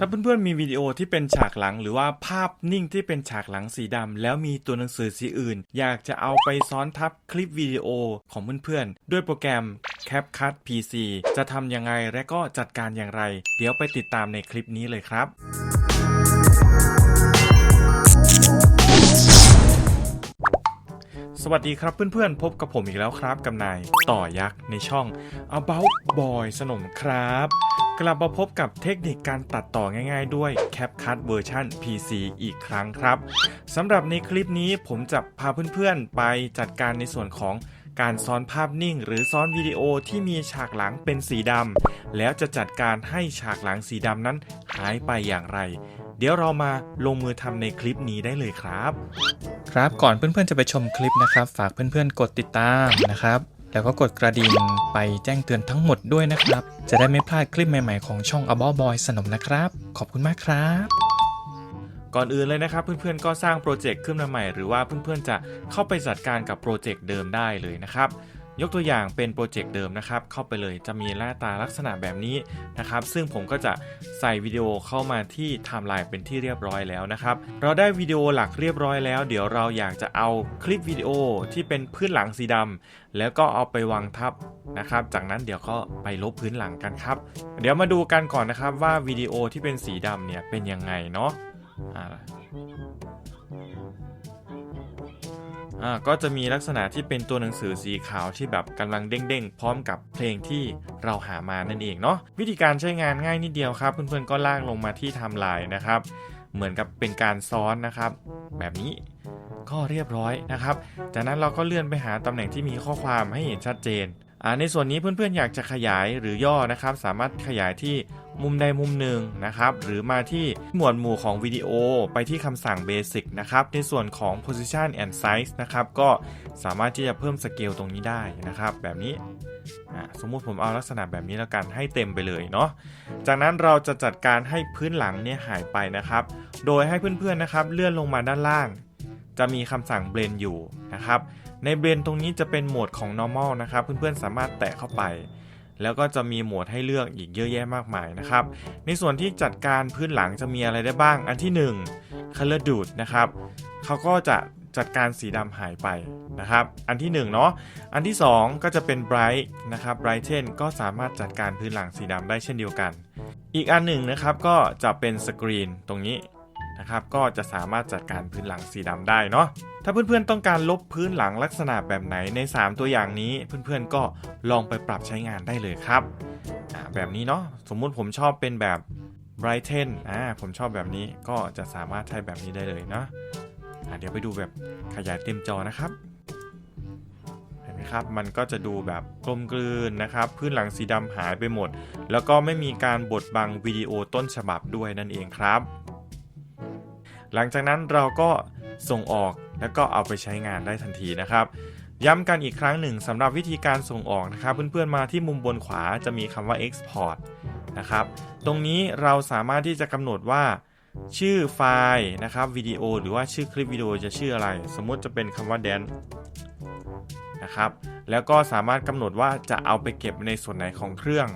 ถ้าเพื่อนๆมีวิดีโอที่เป็นฉากหลัง หรือว่าภาพนิ่งที่เป็นฉากหลังสีดำแล้วมีตัวหนังสือสีอื่น อยากจะเอาไปซ้อนทับคลิปวิดีโอของเพื่อนๆ ด้วยโปรแกรม CapCut PC จะทำยังไงและก็จัดการอย่างไร เดี๋ยวไปติดตามในคลิปนี้เลยครับสวัสดีครับเพื่อนๆ พบกับผมอีกแล้วครับกับนายต่อยักษ์ในช่อง About Boy สนมครับ กลับมาพบกับเทคนิคการตัดต่อง่ายๆด้วย CapCut เวอร์ชัน PC อีกครั้งครับสำหรับในคลิปนี้ผมจะพาเพื่อนๆ ไปจัดการในส่วนของการซ้อนภาพนิ่ง หรือซ้อนวิดีโอที่มีฉากหลังเป็นสีดำแล้วจะจัดการให้ฉากหลังสีดำนั้นหายไปอย่างไร เดี๋ยวเรามาลงมือทำในคลิปนี้ได้เลยครับ ครับก่อนเพื่อนๆจะไปชมคลิปนะครับ ฝากเพื่อนๆกดติดตามนะครับ แล้วก็กดกระดิ่งไปแจ้งเตือนทั้งหมดด้วยนะครับ จะได้ไม่พลาดคลิปใหม่ๆของช่อง a b o Boy สนมนะครับ ขอบคุณมากครับก่อนอื่นเลยนะครับเพื่อนๆก็สร้างโปรเจกต์ขึ้นมาใหม่ หรือว่าเพื่อนๆจะเข้าไปจัดการกับโปรเจกต์เดิมได้เลยนะครับ ยกตัวอย่างเป็นโปรเจกต์เดิมนะครับ เข้าไปเลยจะมีหน้าตาลักษณะแบบนี้นะครับ ซึ่งผมก็จะใส่วิดีโอเข้ามาที่ไทม์ไลน์เป็นที่เรียบร้อยแล้วนะครับ เราได้วิดีโอหลักเรียบร้อยแล้ว เดี๋ยวเราอยากจะเอาคลิปวิดีโอที่เป็นพื้นหลังสีดำแล้วก็เอาไปวางทับนะครับ จากนั้นเดี๋ยวก็ไปลบพื้นหลังกันครับ เดี๋ยวมาดูกันก่อนนะครับว่าวิดีโอที่เป็นสีดำเนี่ยเป็นยังไงเนาะ อ่าก็จะมีลักษณะที่เป็นตัวหนังสือสีขาวที่แบบกำลังเด้งๆ พร้อมกับเพลงที่เราหามานั่นเองเนาะวิธีการใช้งานง่ายนิดเดียวครับ เพื่อนๆก็ลากลงมาที่ไทม์ไลน์นะครับ เหมือนกับเป็นการซ้อนนะครับ แบบนี้ก็เรียบร้อยนะครับ จากนั้นเราก็เลื่อนไปหาตำแหน่งที่มีข้อความให้เห็นชัดเจน ในส่วนนี้เพื่อนๆอยากจะขยายหรือย่อนะครับ สามารถขยายที่มุมใดมุมหนึ่งนะครับ หรือมาที่หมวดหมู่ของวิดีโอไปที่คำสั่ง Basic นะครับ ในส่วนของ Position and Size นะครับ ก็สามารถที่จะเพิ่มสเกลตรงนี้ได้นะครับ แบบนี้สมมุติผมเอาลักษณะแบบนี้แล้วกันให้เต็มไปเลยเนาะ จากนั้นเราจะจัดการให้พื้นหลังเนี่ยหายไปนะครับ โดยให้เพื่อนๆนะครับเลื่อนลงมาด้านล่าง จะมีคำสั่ง Blend อยู่นะครับ ในเบรนตรงนี้จะเป็นโหมดของ normal นะครับ เพื่อนๆสามารถแตะเข้าไป แล้วก็จะมีโหมดให้เลือกอีกเยอะแยะมากมายนะครับ ในส่วนที่จัดการพื้นหลังจะมีอะไรได้บ้าง อันที่ 1 color dude นะครับเขาก็จะจัดการสีดำหายไปนะครับ อันที่1เนาะ อันที่ 2 ก็จะเป็น bright นะครับ brighten ก็สามารถจัดการพื้นหลังสีดำได้เช่นเดียวกัน อีกอันหนึ่งนะครับก็จะเป็น screen ตรงนี้ นะครับก็จะสามารถจัดการพื้นหลังสีดำได้เนาะถ้าเพื่อนๆต้องการลบพื้นหลังลักษณะแบบไหนใน 3 ตัวอย่างนี้เพื่อนๆก็ลองไปปรับใช้งานได้เลยครับแบบนี้เนาะสมมุติผมชอบเป็นแบบ brighten อ่าผมชอบแบบนี้ก็จะสามารถใช้แบบนี้ได้เลยเนาะอ่าเดี๋ยวไปดูแบบขยายเต็มจอนะครับเห็นไหมครับมันก็จะดูแบบกลมกลืนนะครับ พื้นหลังสีดำหายไปหมด แล้วก็ไม่มีการบดบังวิดีโอต้นฉบับด้วยนั่นเองครับ หลังจากนั้นเราก็ส่งออกแล้วก็เอาไปใช้งานได้ทันทีนะครับ ย้ำกันอีกครั้งหนึ่งสำหรับวิธีการส่งออกนะครับ เพื่อนๆมาที่มุมบนขวาจะมีคำว่า export นะครับ ตรงนี้เราสามารถที่จะกำหนดว่า ชื่อไฟล์นะครับวิดีโอหรือว่าชื่อคลิปวิดีโอจะชื่ออะไร สมมติจะเป็นคำว่า dance นะครับแล้วก็สามารถกำหนดว่าจะเอาไปเก็บในส่วนไหนของเครื่อง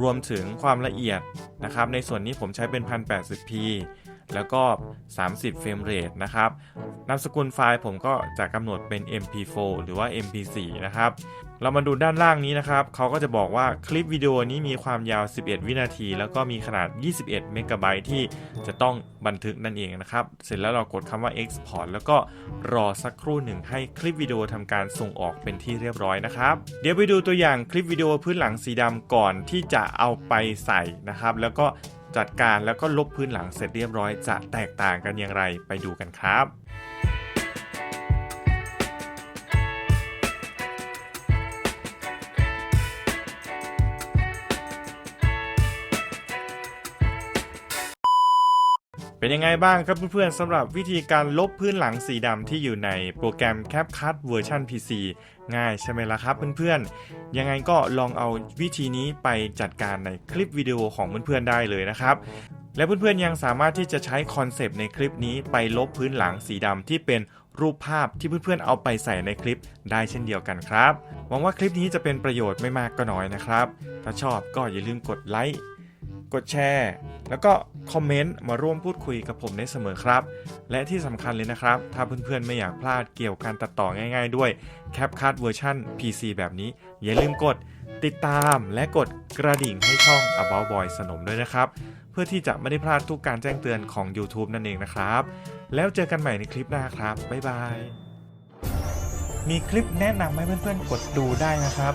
รวมถึงความละเอียดนะครับ ในส่วนนี้ผมใช้เป็น 1080p แล้วก็ 30 เฟรมเรทนะครับนามสกุลไฟล์ผมก็จะกำหนดเป็น mp4 หรือว่า mp4 นะครับเรามาดูด้านล่างนี้นะครับเขาก็จะบอกว่าคลิปวิดีโอนี้มีความยาว 11 วินาที แล้วก็มีขนาด 21 เมกะไบต์ที่จะต้องบันทึกนั่นเองนะครับ เสร็จแล้วเรากดคำว่า export แล้วก็รอสักครู่หนึ่งให้คลิปวิดีโอทำการส่งออกเป็นที่เรียบร้อยนะครับ เดี๋ยวไปดูตัวอย่างคลิปวิดีโอพื้นหลังสีดำก่อนที่จะเอาไปใส่นะครับ แล้วก็ จัดการแล้วก็ลบพื้นหลังเสร็จเรียบร้อยจะแตกต่างกันอย่างไรไปดูกันครับ เป็นยังไงบ้างครับเพื่อนๆสำหรับวิธีการลบพื้นหลังสีดำที่อยู่ในโปรแกรม CapCut เวอร์ชัน PC ง่ายใช่ไหมล่ะครับเพื่อนๆ ยังไงก็ลองเอาวิธีนี้ไปจัดการในคลิปวิดีโอของเพื่อนๆได้เลยนะครับ และเพื่อนๆยังสามารถที่จะใช้คอนเซปต์ในคลิปนี้ไปลบพื้นหลังสีดำที่เป็นรูปภาพที่เพื่อนๆเอาไปใส่ในคลิปได้เช่นเดียวกันครับ หวังว่าคลิปนี้จะเป็นประโยชน์ไม่มากก็น้อยนะครับ ถ้าชอบก็อย่าลืมกดไลค์ กดแชร์ แล้วก็คอมเมนต์มาร่วมพูดคุยกับผมได้เสมอครับ และที่สำคัญเลยนะครับ ถ้าเพื่อนๆไม่อยากพลาดเกี่ยวกับการตัดต่อง่ายๆด้วย CapCut เวอร์ชัน PC แบบนี้ อย่าลืมกดติดตามและกดกระดิ่งให้ช่อง About Boy สนมด้วยนะครับ เพื่อที่จะไม่ได้พลาดทุกการแจ้งเตือนของ YouTube นั่นเองนะครับ แล้วเจอกันใหม่ในคลิปหน้าครับบ๊ายบายมีคลิปแนะนำให้เพื่อนๆกดดูได้นะครับ